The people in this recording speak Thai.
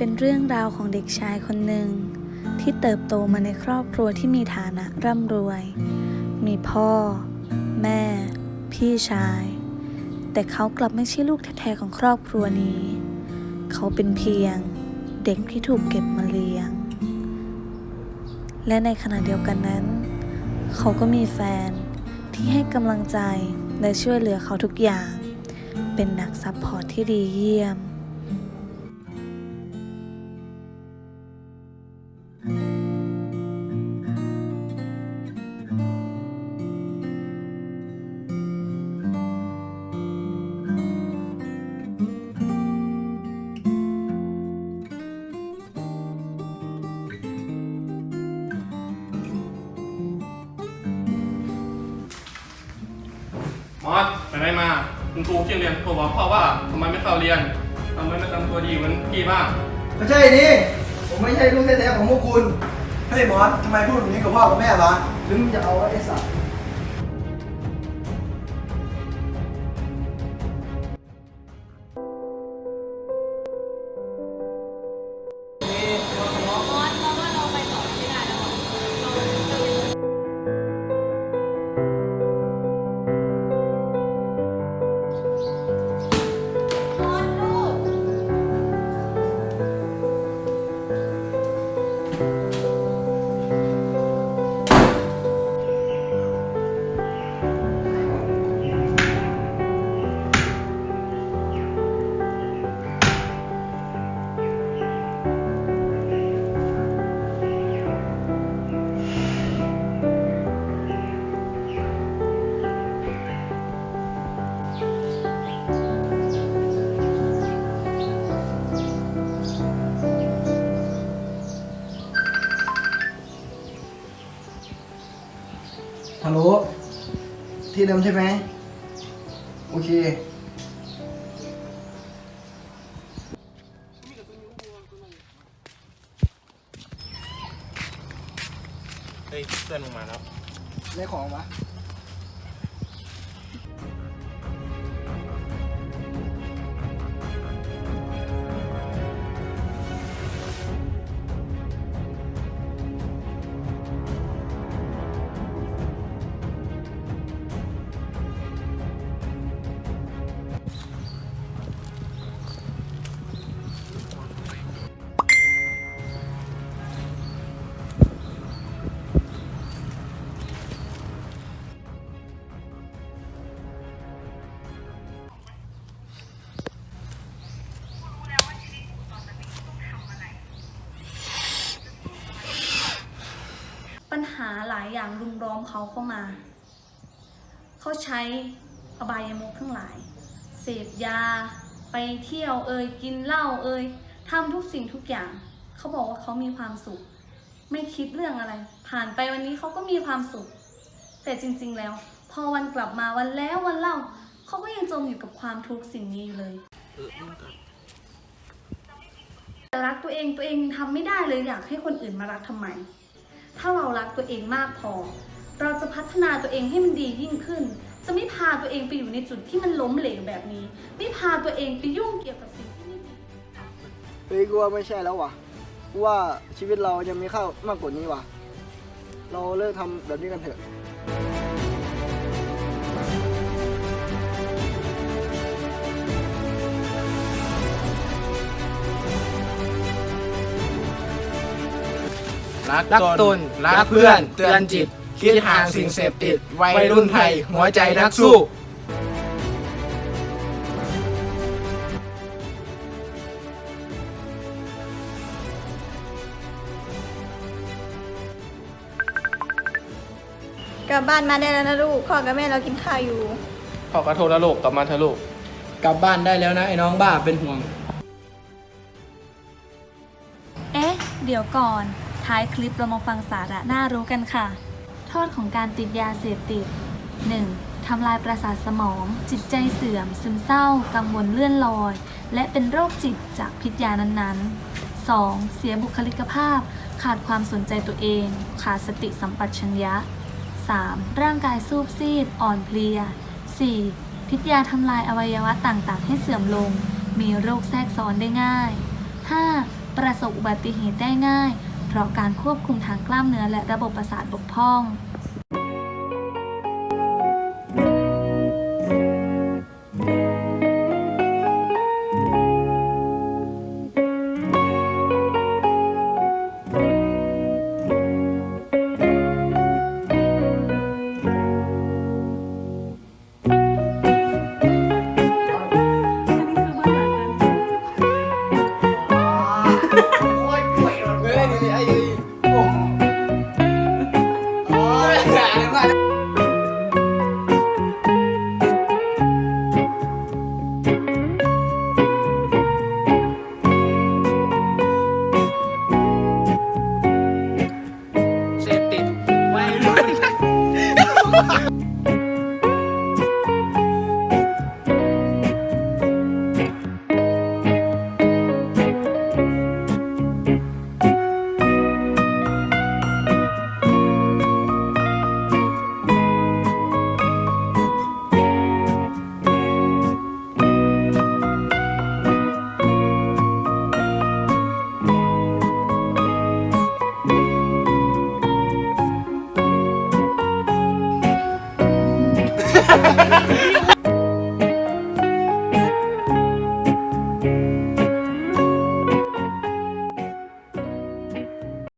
เป็นเรื่องราวของเด็กชายคนหนึ่ง ที่เติบโตมาในครอบครัวที่มีฐานะร่ำรวย มีพ่อ แม่ พี่ชาย แต่เขากลับไม่ใช่ลูกแท้ๆของครอบครัวนี้ เขาเป็นเพียงเด็กที่ถูกเก็บมาเลี้ยง และในขณะเดียวกันนั้น เขาก็มีแฟนที่ให้กำลังใจและช่วยเหลือเขาทุกอย่าง เป็นนักซัพพอร์ตที่ดีเยี่ยม ไม่มาคุณครูที่โรงเรียนโทรบอกพ่อว่าทำไมไม่เข้าเรียนทำไมไม่ทำตัวดีเหมือนพี่บ้างไม่ใช่นี่ผมไม่ใช่ลูกแท้ๆของพวกคุณ เฮ้ยมอนทำไมพูดแบบนี้กับพ่อกับแม่วะหรือมึงจะเอาไอ้สัตว์ เดิมใช่ไหมโอเค เฮ้ยเพื่อนมึงมาแล้ว ได้ของวะ ปัญหาหลายอย่างรุมล้อมเขาเข้ามา เขาใช้อบายมุขทั้งหลาย เสพยา ไปเที่ยวเอ่ยกินเหล้าเอ่ยทำทุกสิ่งทุกอย่าง เขาบอกว่าเขามีความสุข ไม่คิดเรื่องอะไร ผ่านไปวันนี้เขาก็มีความสุข แต่จริงๆแล้ว พอวันกลับมาวันแล้ววันเล่า เขาก็ยังจมอยู่กับความทุกข์สิ่งนี้อยู่เลยแต่รักตัวเองตัวเองยังทำไม่ได้เลยอยากให้คนอื่นมารักทำไม ถ้าเรารักตัวเองมากพอ เราจะพัฒนาตัวเองให้มันดียิ่งขึ้น จะไม่พาตัวเองไปอยู่ในจุดที่มันล้มเหลวแบบนี้ ไม่พาตัวเองไปยุ่งเกี่ยวกับสิ่งที่ไม่ดีเฮ้ยกูว่าไม่ใช่แล้วว่ะกูว่าชีวิตเรายังมีค่ามากกว่านี้ว่ะเราเลิกทำแบบนี้กันเถอะ รักตนรักเพื่อน เตือนจิต คิดห่างสิ่งเสพติด วัยรุ่นไทย หัวใจนักสู้ กลับบ้านมาได้แล้วนะลูกพ่อกับแม่เรากินข้าวอยู่พ่อขอโทษแล้วลูกกลับมาเถอะลูก กลับบ้านได้แล้วนะไอ้น้องบ้าเป็นห่วง เอ๊ะ เดี๋ยวก่อน ท้ายคลิปเรามาฟังสาระน่ารู้กันค่ะ โทษของการติดยาเสพติด 1. ทำลายประสาทสมอง จิตใจเสื่อม ซึมเศร้า กังวลเลื่อนลอย และเป็นโรคจิตจากพิษยานั้นๆ 2. เสียบุคลิกภาพ ขาดความสนใจตัวเอง ขาดสติสัมปชัญญะ 3. ร่างกายสูบซีด อ่อนเพลีย 4. พิษยาทำลายอวัยวะต่างๆ ให้เสื่อมลง มีโรคแทรกซ้อนได้ง่าย 5. ประสบอุบัติเหตุได้ง่าย ราะการควบคุมทางกล้ามเนื้อและระบบประสาทบกพร่อง